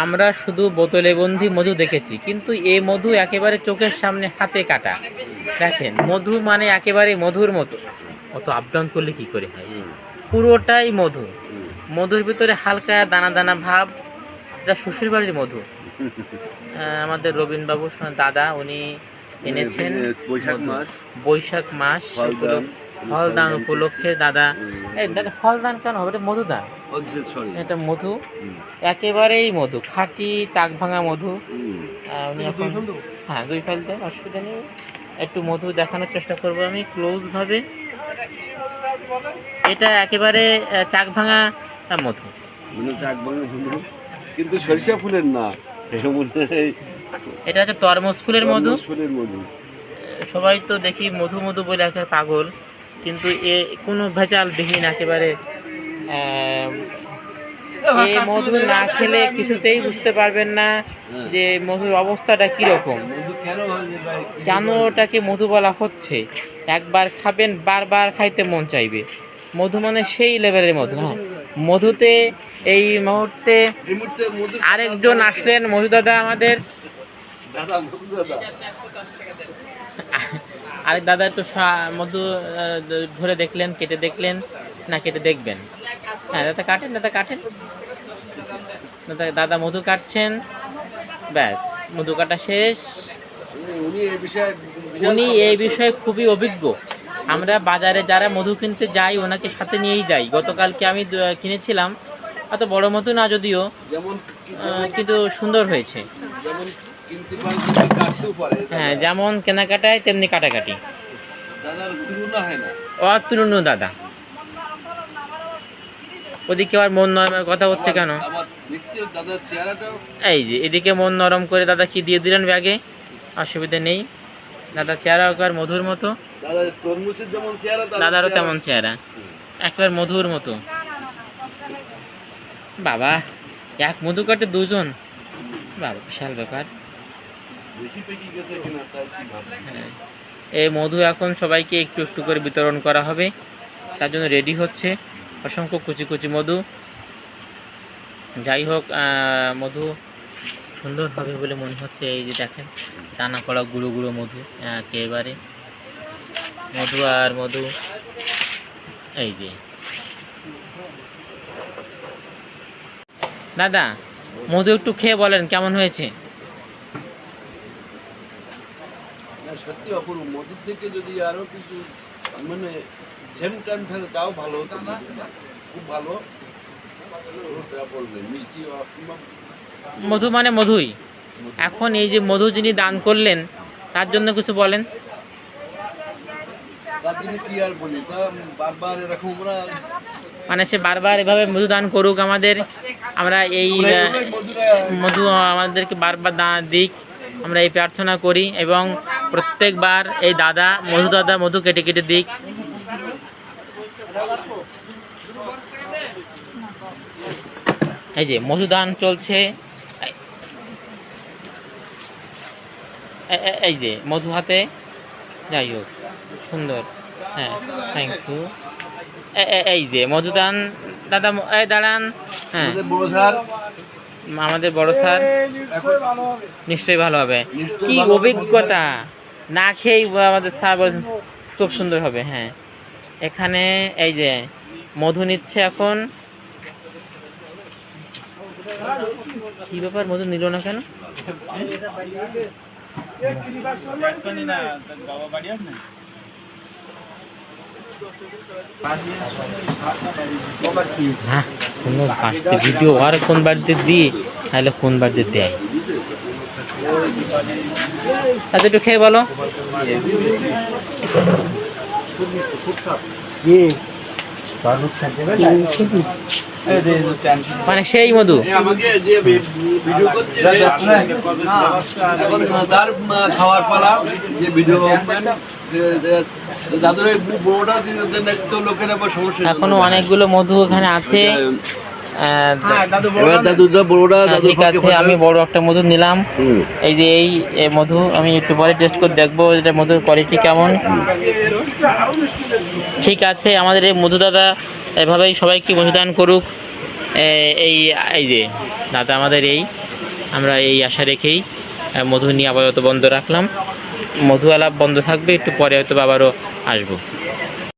আমরা শুধু বোতলে বন্দি মধু দেখেছি কিন্তু এই মধু একেবারে চোখের সামনে হাতে কাটা। দেখেন মধু মানে একেবারে মধুর মতো। অত আপ ডাউন করলে কি করে হয়? পুরোটাই মধু। মধুর ভিতরে হালকা দানা দানা ভাব। এটা শ্বশুর বাড়ির মধু আমাদের রবীন্দ্রবাবু দাদা উনি এনেছেন বৈশাখ মাস। বৈশাখ মাস ফলদান। উপলক্ষে দাদা। এই দাদা ফলদান কেন হবে? এটা মধুদান। এটা মধু। একেবারেই মধু। খাঁটি চাক ভাঙা মধু উনি এখন হ্যাঁ দুই দেন অসুবিধা নেই। একটু মধু দেখানোর চেষ্টা করব আমি ক্লোজ ভাবে। এটা একেবারে চাক ভাঙা মধু। মানে চাক বাংলা বন্ধু কিন্তু সরিষা ফুলের না। এটা এটা হচ্ছে তরমুজ ফুলের মধু। ফুলের মধু। সবাই তো দেখি মধু মধু বলে একটা পাগল। কিন্তু এ কোনো ভেজাল বিহীন একেবারে আহ, এ মধু না খেলে কিছুতেই বুঝতে পারবেন না যে মধুর অবস্থাটা কীরকম। কেন ওটাকে মধু বলা হচ্ছে? একবার খাবেন বারবার খাইতে মন চাইবে। মধু মানে সেই লেভেলের মধু হ্যাঁ। মধুতে এই মুহূর্তে এই আরেকজন আসলেন মধু দাদা আমাদের। আরেক দাদা একটু মধু ধরে দেখলেন কেটে দেখলেন না কেটে দেখবেন। হ্যাঁ দাদা কাটেন দাদা কাটেন। দাদা দাদা মধু কাটছেন। ব্যাস মধু কাটা শেষ। উনি- এই বিষয়ে খুবই অভিজ্ঞ। আমরা বাজারে যারা মধু কিনতে যাই ওনাকে সাথে নিয়েই যাই। গতকালকে আমি কিনেছিলাম। অত বড় মধু না যদিও কিন্তু সুন্দর হয়েছে। কিনতে পারেন কাটতেও পারে। হ্যাঁ যেমন কেনাকাটায় তেমনি কাটাকাটি। দাদার তুলনা হয় না। অতুলনীয় দাদা। ওদিকে আবার মন নরমের কথা হচ্ছে কেন? এই যে এদিকে মন নরম করে দাদা কি দিয়ে দিলেন ব্যাগে? অসুবিধা নেই। দাদা চেহারা একবার মধুর মতো। দাদারও তেমন চেহারা। একবার মধুর মতো। বাবা এক মধু কাটে দুজন। বাবা বিশাল ব্যাপার। এই মধু এখন সবাইকে একটু একটু করে বিতরণ করা হবে। তার জন্য রেডি হচ্ছে। অসংখ্য কুচি কুচি মধু। যাই হোক মধু সুন্দর হবে বলে মনে হচ্ছে। এই যে দেখেন টানা করা গুঁড়ো গুঁড়ো মধু, একেবারে। মধু আর মধু, এই যে। দাদা, মধু একটু খেয়ে বলেন, কেমন হয়েছে না, সত্যি অপূর্ব মধুর থেকে যদি আরও কিছু মানে সেম টাইম থাকে তাও ভালো হতো। খুব ভালো। মিষ্টি অসম্ভব। মধু মানে মধুই। এখন এই যে মধু যিনি দান করলেন তার জন্য কিছু বলেন? মানে সে বারবার এভাবে মধু দান করুক আমাদের আমরা এই মধু আমাদেরকে বারবার দান দিক। আমরা এই প্রার্থনা করি এবং প্রত্যেকবার এই দাদা মধু দাদা মধু কেটে কেটে দিক। এই যে মধুদান চলছে। এই- যে মধু হাতে। যাই হোক সুন্দর। হ্যাঁ থ্যাংক ইউ এই যে মধুদান দাদা এই দাঁড়ান। হ্যাঁ। আমাদের বড় স্যার। নিশ্চয়ই ভালো হবে। কি অভিজ্ঞতা। না খেয়েই আমাদের বলছেন খুব সুন্দর হবে হ্যাঁ। এখানে এই যে মধু নিচ্ছে এখন। কি ব্যাপার, মধু নিল না কেন? কোনো ভিডিও আর কোন বাড়িতে দিই? তাহলে কোন বাড়িতে দেয়? আচ্ছা একটু খেয়ে বলো। মানে সেই মধু। তার খাওয়ার পালা যে ভিডিও দাদুর লোকের আবার সমস্যা এখনও অনেকগুলো মধু ওখানে আছে। এবার দাদুটা বড়টা হ্যাঁ, ঠিক আছে আমি বড় একটা মধু নিলাম। এই যে এই এ মধু আমি একটু পরে টেস্ট করে দেখব এটা মধুর কোয়ালিটি কেমন। ঠিক আছে আমাদের এই মধু দাদা এভাবেই সবাইকে মধুদান করুক। এই এই যে দাদা আমাদের এই আমরা এই আশা রেখেই মধু নিয়ে আপাতত বন্ধ রাখলাম। মধু আলাপ বন্ধ থাকবে একটু পরে হয়তো আবারও আসব।